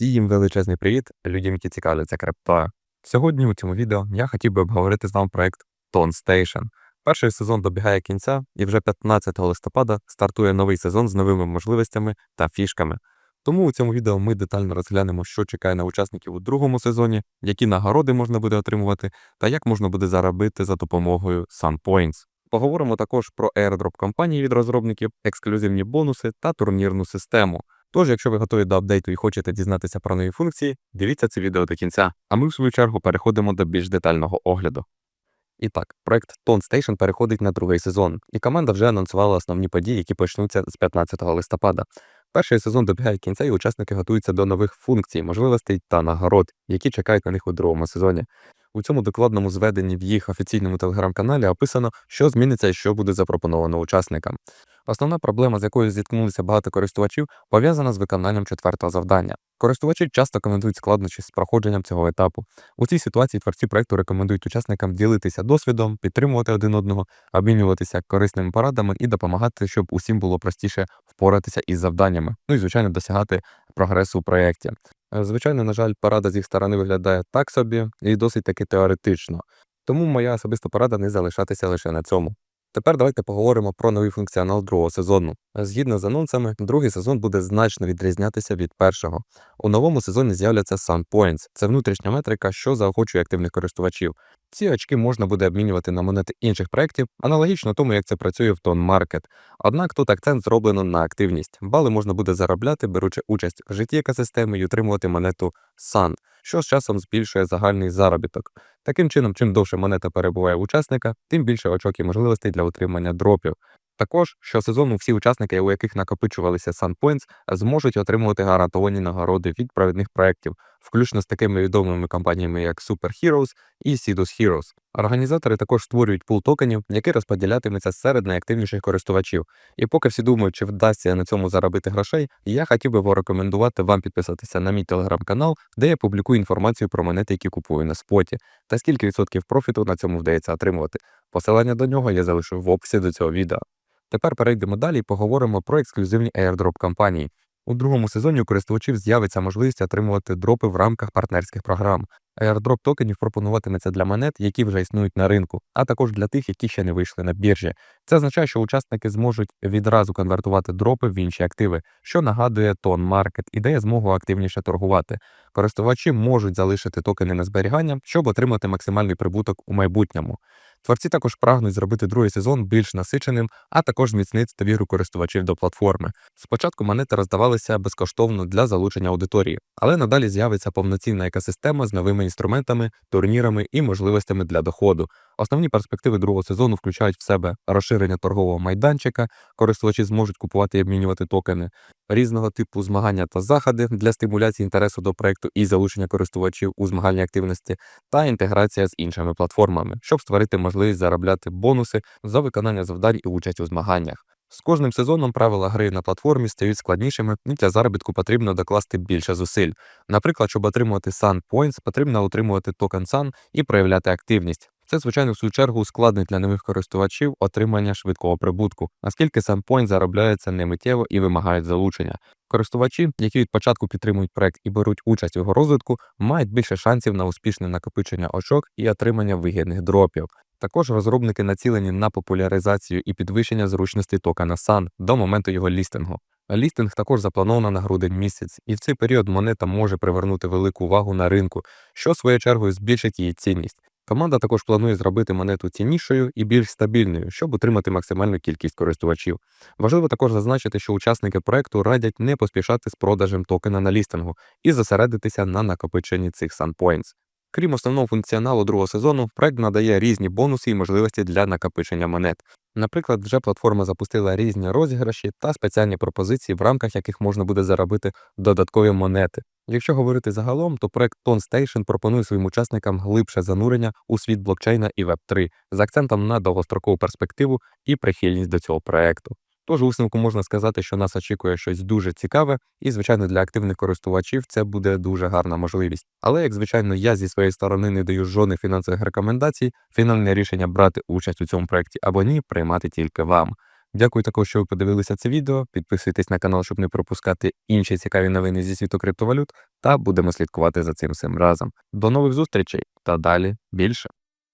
Всім величезний привіт людям, які цікавляться криптою. Сьогодні у цьому відео я хотів би обговорити з вами проект Tone Station. Перший сезон добігає кінця, і вже 15 листопада стартує новий сезон з новими можливостями та фішками. Тому у цьому відео ми детально розглянемо, що чекає на учасників у другому сезоні, які нагороди можна буде отримувати, та як можна буде заробити за допомогою SunPoints. Поговоримо також про airdrop компанії від розробників, ексклюзивні бонуси та турнірну систему. Тож, якщо ви готові до апдейту і хочете дізнатися про нові функції, дивіться це відео до кінця. А ми, в свою чергу, переходимо до більш детального огляду. І так, проект Tone Station переходить на другий сезон, і команда вже анонсувала основні події, які почнуться з 15 листопада. Перший сезон добігає кінця, і учасники готуються до нових функцій, можливостей та нагород, які чекають на них у другому сезоні. У цьому докладному зведенні в їх офіційному телеграм-каналі описано, що зміниться і що буде запропоновано учасникам. Основна проблема, з якою зіткнулися багато користувачів, пов'язана з виконанням четвертого завдання. Користувачі часто коментують складнощі з проходженням цього етапу. У цій ситуації творці проекту рекомендують учасникам ділитися досвідом, підтримувати один одного, обмінюватися корисними порадами і допомагати, щоб усім було простіше впоратися із завданнями. Ну і звичайно досягати прогресу у проєкті. Е, Звичайно, на жаль, порада з їх сторони виглядає так собі і досить таки теоретично. Тому моя особиста порада не залишатися лише на цьому. Тепер давайте поговоримо про новий функціонал другого сезону. Згідно з анонсами, другий сезон буде значно відрізнятися від першого. У новому сезоні з'являться Sun Points. Це внутрішня метрика, що заохочує активних користувачів. Ці очки можна буде обмінювати на монети інших проєктів, аналогічно тому, як це працює в Tone Market. Однак тут акцент зроблено на активність. Бали можна буде заробляти, беручи участь в житті екосистеми і отримувати монету Sun, що з часом збільшує загальний заробіток. Таким чином, чим довше монета перебуває в учасника, тим більше очок і можливостей для отримання дропів. Також щосезону всі учасники, у яких накопичувалися SunPoints, зможуть отримувати гарантовані нагороди від провідних проєктів, включно з такими відомими компаніями, як Super Heroes і Sidus Heroes. Організатори також створюють пул токенів, який розподілятиметься серед найактивніших користувачів. І поки всі думають, чи вдасться на цьому заробити грошей, я хотів би порекомендувати вам підписатися на мій телеграм-канал, де я публікую інформацію про монети, які купую на споті, та скільки відсотків профіту на цьому вдається отримувати. Посилання до нього я залишу в описі до цього відео. Тепер перейдемо далі і поговоримо про ексклюзивні airdrop компанії. У другому сезоні у користувачів з'явиться можливість отримувати дропи в рамках партнерських програм. Airdrop токенів пропонуватиметься для монет, які вже існують на ринку, а також для тих, які ще не вийшли на біржі. Це означає, що учасники зможуть відразу конвертувати дропи в інші активи, що нагадує Tone Market і дає змогу активніше торгувати. Користувачі можуть залишити токени на зберігання, щоб отримати максимальний прибуток у майбутньому. Творці також прагнуть зробити другий сезон більш насиченим, а також зміцнити довіру користувачів до платформи. Спочатку монети роздавалися безкоштовно для залучення аудиторії, але надалі з'явиться повноцінна екосистема з новими інструментами, турнірами і можливостями для доходу. Основні перспективи другого сезону включають в себе розширення торгового майданчика, користувачі зможуть купувати і обмінювати токени, різного типу змагання та заходи для стимуляції інтересу до проекту і залучення користувачів у змагальній активності, та інтеграція з іншими платформами, щоб створити можливість заробляти бонуси за виконання завдань і участь у змаганнях. З кожним сезоном правила гри на платформі стають складнішими, і для заробітку потрібно докласти більше зусиль. Наприклад, щоб отримувати Sun Points, потрібно отримувати токен Sun і проявляти активність. Це, звичайно, в свою чергу ускладнить для нових користувачів отримання швидкого прибутку, оскільки SunPoint заробляється немиттєво і вимагають залучення. Користувачі, які від початку підтримують проект і беруть участь у його розвитку, мають більше шансів на успішне накопичення очок і отримання вигідних дропів. Також розробники націлені на популяризацію і підвищення зручності токена SUN до моменту його лістингу. Лістинг також заплановано на грудень місяць, і в цей період монета може привернути велику увагу на ринку, що своєю чергою збільшить її цінність. Команда також планує зробити монету ціннішою і більш стабільною, щоб отримати максимальну кількість користувачів. Важливо також зазначити, що учасники проекту радять не поспішати з продажем токена на лістингу і зосередитися на накопиченні цих SunPoints. Крім основного функціоналу другого сезону, проект надає різні бонуси і можливості для накопичення монет. Наприклад, вже платформа запустила різні розіграші та спеціальні пропозиції, в рамках яких можна буде заробити додаткові монети. Якщо говорити загалом, то проект Tone Station пропонує своїм учасникам глибше занурення у світ блокчейна і Web3 з акцентом на довгострокову перспективу і прихильність до цього проекту. Тож у можна сказати, що нас очікує щось дуже цікаве, і, звичайно, для активних користувачів це буде дуже гарна можливість. Але, як звичайно, я зі своєї сторони не даю жодних фінансових рекомендацій, фінальне рішення брати участь у цьому проєкті або ні, приймати тільки вам. Дякую також, що ви подивилися це відео. Підписуйтесь на канал, щоб не пропускати інші цікаві новини зі світу криптовалют, та будемо слідкувати за цим всім разом. До нових зустрічей та далі більше.